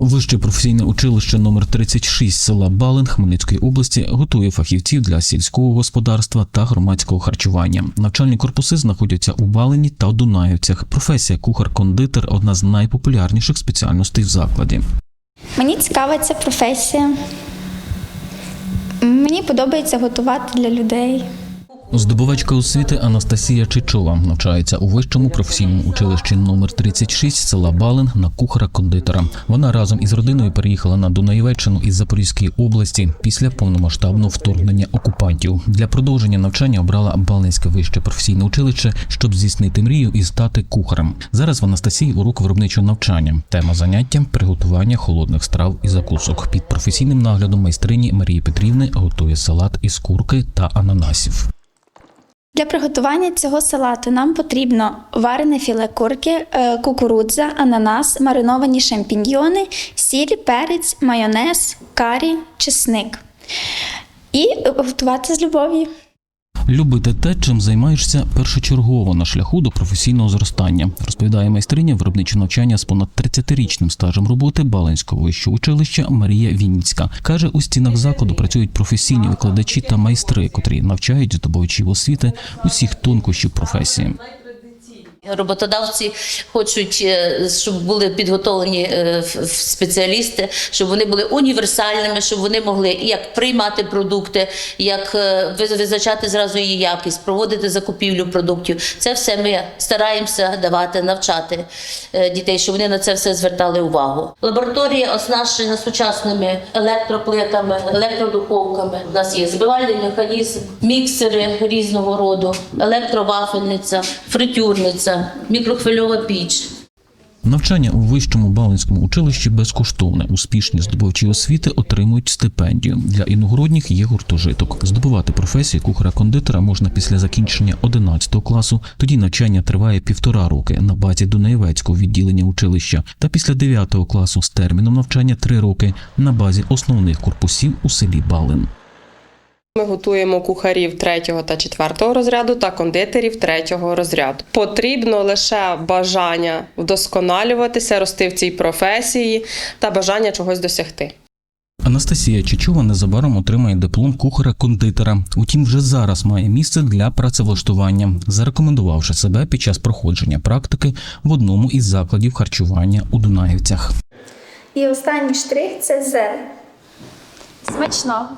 Вище професійне училище номер 36 села Балин Хмельницької області готує фахівців для сільського господарства та громадського харчування. Навчальні корпуси знаходяться у Балині та Дунаївцях. Професія кухар-кондитер одна з найпопулярніших спеціальностей в закладі. Мені цікава ця професія. Мені подобається готувати для людей. Здобувачка освіти Анастасія Чичова навчається у вищому професійному училищі номер 36 села Балин на кухара-кондитера. Вона разом із родиною переїхала на Дунаєвеччину із Запорізької області після повномасштабного вторгнення окупантів. Для продовження навчання обрала Балинське вище професійне училище, щоб здійснити мрію і стати кухарем. Зараз в Анастасії урок виробничого навчання. Тема заняття приготування холодних страв і закусок. Під професійним наглядом майстрині Марії Петрівни готує салат із курки та ананасів. Для приготування цього салату нам потрібно варене філе курки, е, кукурудза, ананас, мариновані шампіньйони, сіль, перець, майонез, карі, чесник. І готувати з любов'ю. Любити те, чим займаєшся першочергово на шляху до професійного зростання, розповідає майстриня виробничого навчання з понад 30-річним стажем роботи Балинського вищого училища Марія Вінницька. каже, у стінах закладу працюють професійні викладачі та майстри, котрі навчають здобувачів освіти усіх тонкощів професії. Роботодавці хочуть, е, щоб були підготовлені е, спеціалісти, щоб вони були універсальними, щоб вони могли як приймати продукти, як е, визначати зразу її якість, проводити закупівлю продуктів. Це все ми стараємося давати, навчати дітей, щоб вони на це все звертали увагу. Лабораторія оснащена сучасними електроплитами, електродуховками. У нас є збивальний механізм, міксери різного роду, електровафельниця, фритюрниця, мікрохвильова піч. Навчання у вищому Балинському училищі безкоштовне. Успішні здобувачі освіти отримують стипендію. Для іногородніх є гуртожиток. Здобувати професію кухаря-кондитера можна після закінчення 11 класу. Тоді навчання триває півтора роки на базі Дунаєвецького відділення училища, та після 9 класу з терміном навчання 3 роки на базі основних корпусів у селі Балин. Ми готуємо кухарів третього та четвертого розряду та кондитерів третього розряду. Потрібно лише бажання вдосконалюватися, рости в цій професії та бажання чогось досягти. Анастасія Чичова незабаром отримає диплом кухаря-кондитера. Утім, вже зараз має місце для працевлаштування, зарекомендувавши себе під час проходження практики в одному із закладів харчування у Дунаївцях. І останній штрих це зелень. Смачного!